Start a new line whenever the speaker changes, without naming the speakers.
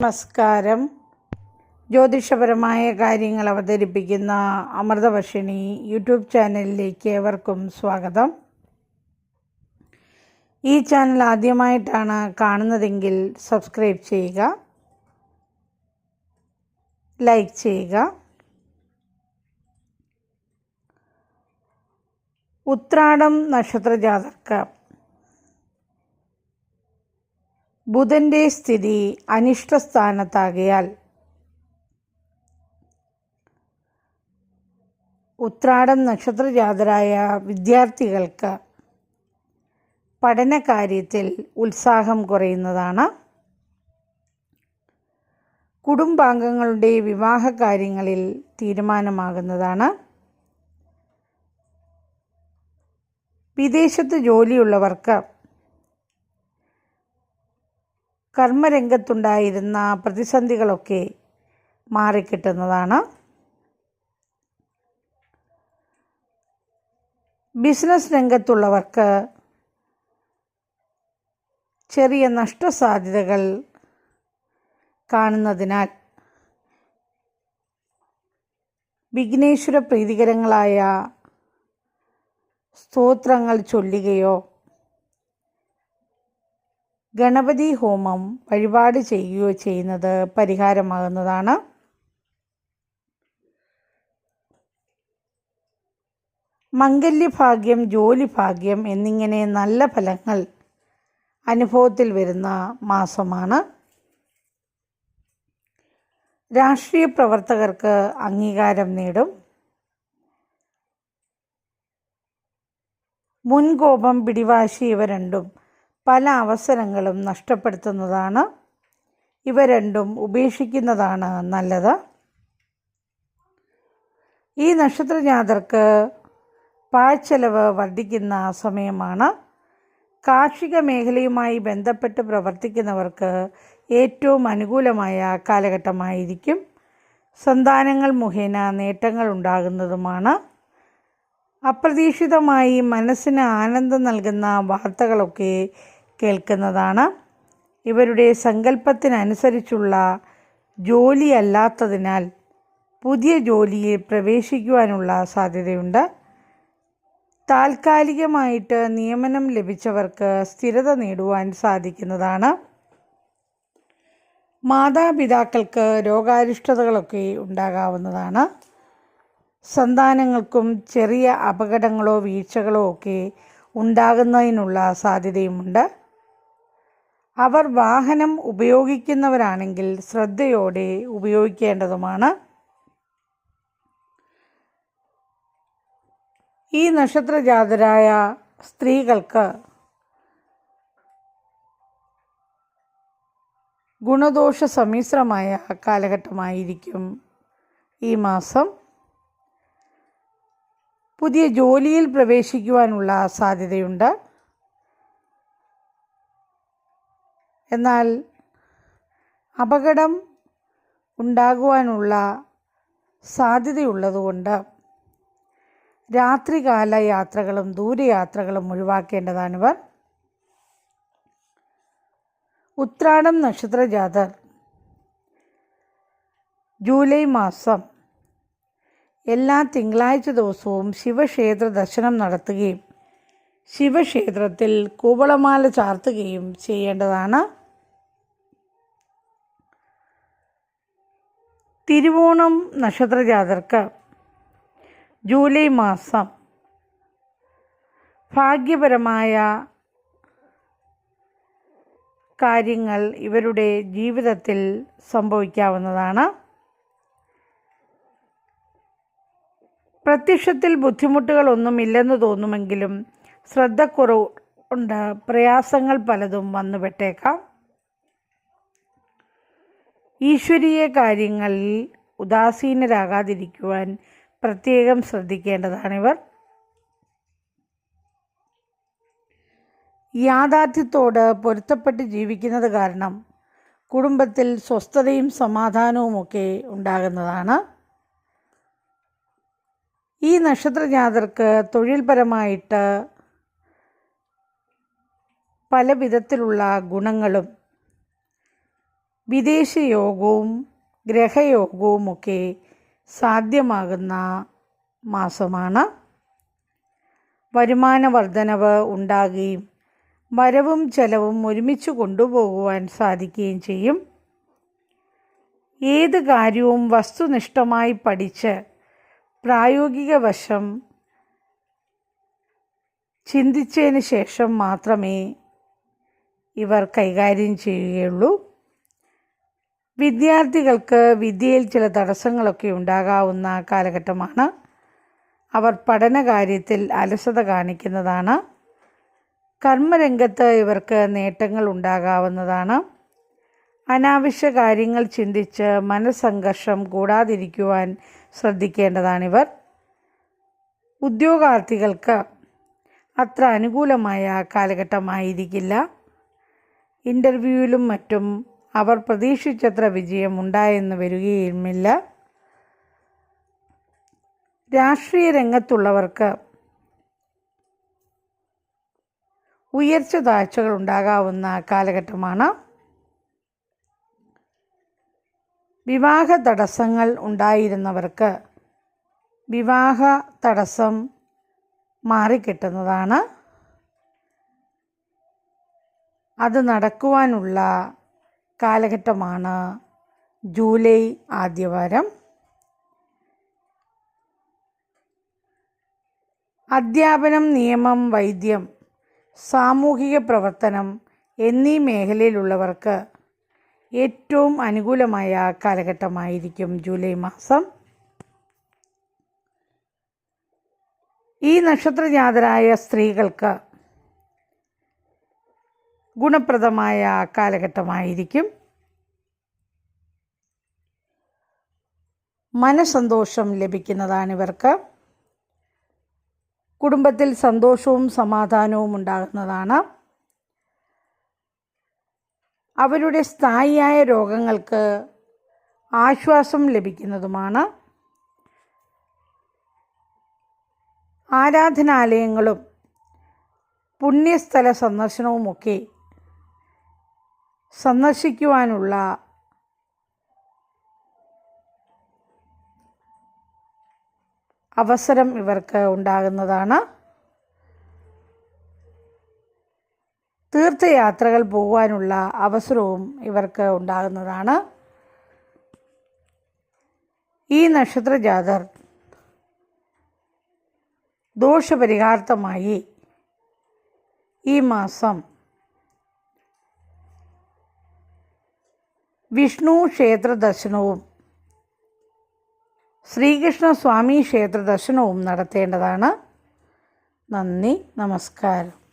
നമസ്കാരം. ജ്യോതിഷപരമായ കാര്യങ്ങൾ അവതരിപ്പിക്കുന്ന അമൃതവർഷിണി യൂട്യൂബ് ചാനലിലേക്ക് ഏവർക്കും സ്വാഗതം. ഈ ചാനൽ ആദ്യമായിട്ടാണ് കാണുന്നതെങ്കിൽ സബ്സ്ക്രൈബ് ചെയ്യുക ലൈക്ക് ചെയ്യുക. ഉത്രാടം നക്ഷത്ര ജാതർക്ക് ബുധന്റെ സ്ഥിതി അനിഷ്ടസ്ഥാനത്താകയാൽ. ഉത്രാടം നക്ഷത്രജാതരായ വിദ്യാർത്ഥികൾക്ക് പഠനകാര്യത്തിൽ ഉത്സാഹം കുറയുന്നതാണ്. കുടുംബാംഗങ്ങളുടെ വിവാഹ കാര്യങ്ങളിൽ തീരുമാനമാകുന്നതാണ്. വിദേശത്ത് ജോലിയുള്ളവർക്ക് കർമ്മരംഗത്തുണ്ടായിരുന്ന പ്രതിസന്ധികളൊക്കെ മാറിക്കിട്ടുന്നതാണ്. ബിസിനസ് രംഗത്തുള്ളവർക്ക് ചെറിയ നഷ്ടസാധ്യതകൾ കാണുന്നതിനാൽ വിഘ്നേശ്വര പ്രീതികരങ്ങളായ സ്തോത്രങ്ങൾ ചൊല്ലുകയോ ഗണപതി ഹോമം വഴിപാട് ചെയ്യുകയോ ചെയ്യുന്നത് പരിഹാരമാകുന്നതാണ്. മംഗല്യഭാഗ്യം ജോലിഭാഗ്യം എന്നിങ്ങനെ നല്ല ഫലങ്ങൾ അനുഭവത്തിൽ വരുന്ന മാസമാണ്. രാഷ്ട്രീയ പ്രവർത്തകർക്ക് അംഗീകാരം നേടും. മുൻകോപം പിടിവാശി ഇവ രണ്ടും പല അവസരങ്ങളും നഷ്ടപ്പെടുത്തുന്നതാണ്. ഇവ രണ്ടും ഉപേക്ഷിക്കുന്നതാണ് നല്ലത്. ഈ നക്ഷത്രജാതർക്ക് പാഴ്ചെലവ് വർദ്ധിക്കുന്ന സമയമാണ്. കാർഷിക മേഖലയുമായി ബന്ധപ്പെട്ട് പ്രവർത്തിക്കുന്നവർക്ക് ഏറ്റവും അനുകൂലമായ കാലഘട്ടമായിരിക്കും. സന്താനങ്ങൾ മുഖേന നേട്ടങ്ങൾ ഉണ്ടാകുന്നതുമാണ്. അപ്രതീക്ഷിതമായി മനസ്സിന് ആനന്ദം നൽകുന്ന വാർത്തകളൊക്കെ കേൾക്കുന്നതാണ്. ഇവരുടെ സങ്കല്പത്തിനനുസരിച്ചുള്ള ജോലിയല്ലാത്തതിനാൽ പുതിയ ജോലിയിൽ പ്രവേശിക്കുവാനുള്ള സാധ്യതയുണ്ട്. താൽക്കാലികമായിട്ട് നിയമനം ലഭിച്ചവർക്ക് സ്ഥിരത നേടുവാൻ സാധിക്കുന്നതാണ്. മാതാപിതാക്കൾക്ക് രോഗാരിഷ്ടതകളൊക്കെ ഉണ്ടാകാവുന്നതാണ്. സന്താനങ്ങൾക്കും ചെറിയ അപകടങ്ങളോ വീഴ്ചകളോ ഒക്കെ ഉണ്ടാകുന്നതിനുള്ള സാധ്യതയുമുണ്ട്. അവർ വാഹനം ഉപയോഗിക്കുന്നവരാണെങ്കിൽ ശ്രദ്ധയോടെ ഉപയോഗിക്കേണ്ടതുമാണ്. ഈ നക്ഷത്രജാതരായ സ്ത്രീകൾക്ക് ഗുണദോഷ സമ്മിശ്രമായ കാലഘട്ടമായിരിക്കും ഈ മാസം. പുതിയ ജോലിയിൽ പ്രവേശിക്കുവാനുള്ള സാധ്യതയുണ്ട്. എന്നാൽ അപകടം ഉണ്ടാകുവാനുള്ള സാധ്യതയുള്ളതുകൊണ്ട് രാത്രികാല യാത്രകളും ദൂരയാത്രകളും ഒഴിവാക്കേണ്ടതാണിവർ. ഉത്രാടം നക്ഷത്ര ജാതർ ജൂലൈ മാസം. എല്ലാ തിങ്കളാഴ്ച ദിവസവും ശിവക്ഷേത്ര ദർശനം നടത്തുകയും ശിവക്ഷേത്രത്തിൽ കൂവളമാല ചാർത്തുകയും ചെയ്യേണ്ടതാണ്. തിരുവോണം നക്ഷത്രജാതർക്ക് ജൂലൈ മാസം ഭാഗ്യപരമായ കാര്യങ്ങൾ ഇവരുടെ ജീവിതത്തിൽ സംഭവിക്കാവുന്നതാണ്. പ്രത്യക്ഷത്തിൽ ബുദ്ധിമുട്ടുകളൊന്നുമില്ലെന്ന് തോന്നുമെങ്കിലും ശ്രദ്ധക്കുറവ് ഉണ്ട്. പ്രയാസങ്ങൾ പലതും വന്നുപെട്ടേക്കാം ഈശ്വരീയ കാര്യങ്ങളിൽ ഉദാസീനരാകാതിരിക്കുവാൻ പ്രത്യേകം ശ്രദ്ധിക്കേണ്ടതാണിവർ. യാഥാർത്ഥ്യത്തോട് പൊരുത്തപ്പെട്ട് ജീവിക്കുന്നത് കാരണം കുടുംബത്തിൽ സ്വസ്ഥതയും സമാധാനവുമൊക്കെ ഉണ്ടാകുന്നതാണ്. ഈ നക്ഷത്രജാതർക്ക് തൊഴിൽപരമായിട്ട് പല വിധത്തിലുള്ള ഗുണങ്ങളും വിദേശയോഗവും ഗ്രഹയോഗവുമൊക്കെ സാധ്യമാകുന്ന മാസമാണ്. വരുമാന വർധനവ് ഉണ്ടാകുകയും വരവും ചെലവും ഒരുമിച്ച് കൊണ്ടുപോകുവാൻ സാധിക്കുകയും ചെയ്യും. ഏത് കാര്യവും വസ്തുനിഷ്ഠമായി പഠിച്ച് പ്രായോഗിക വശം ചിന്തിച്ചതിന് ശേഷം മാത്രമേ ഇവർ കൈകാര്യം ചെയ്യുകയുള്ളൂ. വിദ്യാർത്ഥികൾക്ക് വിദ്യയിൽ ചില തടസ്സങ്ങളൊക്കെ ഉണ്ടാകാവുന്ന കാലഘട്ടമാണ്. അവർ പഠന കാര്യത്തിൽ അലസത കാണിക്കുന്നതാണ്. കർമ്മരംഗത്ത് ഇവർക്ക് നേട്ടങ്ങൾ ഉണ്ടാകാവുന്നതാണ്. അനാവശ്യ കാര്യങ്ങൾ ചിന്തിച്ച് മനസ്സംഘർഷം കൂടാതിരിക്കുവാൻ ശ്രദ്ധിക്കേണ്ടതാണിവർ. ഉദ്യോഗാർത്ഥികൾക്ക് അത്ര അനുകൂലമായ കാലഘട്ടമായിരിക്കില്ല. ഇന്റർവ്യൂവിലും മറ്റും അവർ പ്രതീക്ഷിച്ചത്ര വിജയം ഉണ്ടായെന്ന് വരികയുമില്ല. രാഷ്ട്രീയ രംഗത്തുള്ളവർക്ക് ഉയർച്ച താഴ്ചകൾ ഉണ്ടാകാവുന്ന കാലഘട്ടമാണ്. വിവാഹ തടസ്സങ്ങൾ ഉണ്ടായിരുന്നവർക്ക് വിവാഹ തടസ്സം മാറിക്കിട്ടുന്നതാണ്. അത് നടക്കുവാനുള്ള കാലഘട്ടമാണ് ജൂലൈ ആദ്യവാരം അധ്യാപനം നിയമം വൈദ്യം സാമൂഹിക പ്രവർത്തനം എന്നീ മേഖലയിലുള്ളവർക്ക് ഏറ്റവും അനുകൂലമായ കാലഘട്ടമായിരിക്കും ജൂലൈ മാസം. ഈ നക്ഷത്രജാതരായ സ്ത്രീകൾക്ക് ഗുണപ്രദമായ കാലഘട്ടമായിരിക്കും. മനസന്തോഷം ലഭിക്കുന്നതാണ് ഇവർക്ക്. കുടുംബത്തിൽ സന്തോഷവും സമാധാനവും ഉണ്ടാകുന്നതാണ്. അവരുടെ സ്ഥായിയായ രോഗങ്ങൾക്ക് ആശ്വാസം ലഭിക്കുന്നതുമാണ്. ആരാധനാലയങ്ങളും പുണ്യസ്ഥല സന്ദർശനവുമൊക്കെ സന്ദർശിക്കുവാനുള്ള അവസരം ഇവർക്ക് ഉണ്ടാകുന്നതാണ്. തീർത്ഥയാത്രകൾ പോകാനുള്ള അവസരവും ഇവർക്ക് ഉണ്ടാകുന്നതാണ്. ഈ നക്ഷത്രജാതർ ദോഷപരിഹാർത്ഥമായി ഈ മാസം വിഷ്ണു ക്ഷേത്ര ദർശനവും ശ്രീകൃഷ്ണ സ്വാമി ക്ഷേത്ര ദർശനവും നടത്തേണ്ടതാണ്. നന്ദി നമസ്കാരം.